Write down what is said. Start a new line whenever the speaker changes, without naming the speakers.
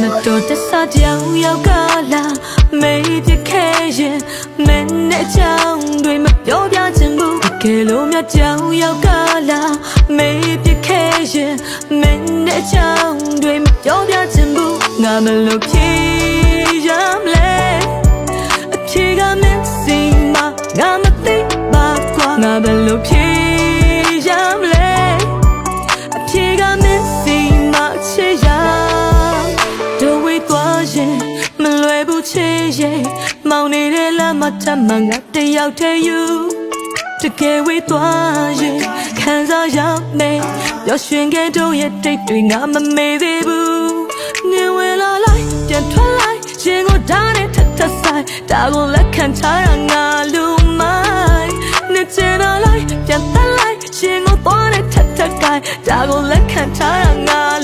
မတော်တဆကြောင်ရောက်ကလာမေးပြခဲ့ရင်မင်းနဲ့ကြောင်တွေမပြောပြချင်ဘူးတကယ်လို့မြတ်ကြောင်ရောက်ကလာမေးပြခဲ့ရင်မင်းနဲ့ကြောင်တွေမပြောပြချင်ဘူးငါမလို့ဖြေရမလဲအဖြေကမင်းစီမငါမသိ ချေရဲ့မောင်နေတဲ့လမ်းမှာထပ်မှငါတယောက်တည်းယူတကယ်ဝေးသွားရင်ခံစားရမယ်ပျော်ရွှင်ခဲ့တော့ရဲ့တိတ်တွေငါမမေ့သေးဘူးနေဝဲလာလိုက်ပြန်ထွက်လိုက်ရင်ကိုဓာတ်နဲ့ထပ်ထပ်ဆိုင်ဒါကိုလက်ခံချတာငါလူမိုင်းနေချင်တော့လိုက်ပြန်တက်လိုက်ရင်ကိုသွားနဲ့ထပ်ထပ်ကိုင်ဒါကိုလက်ခံချတာငါလူမို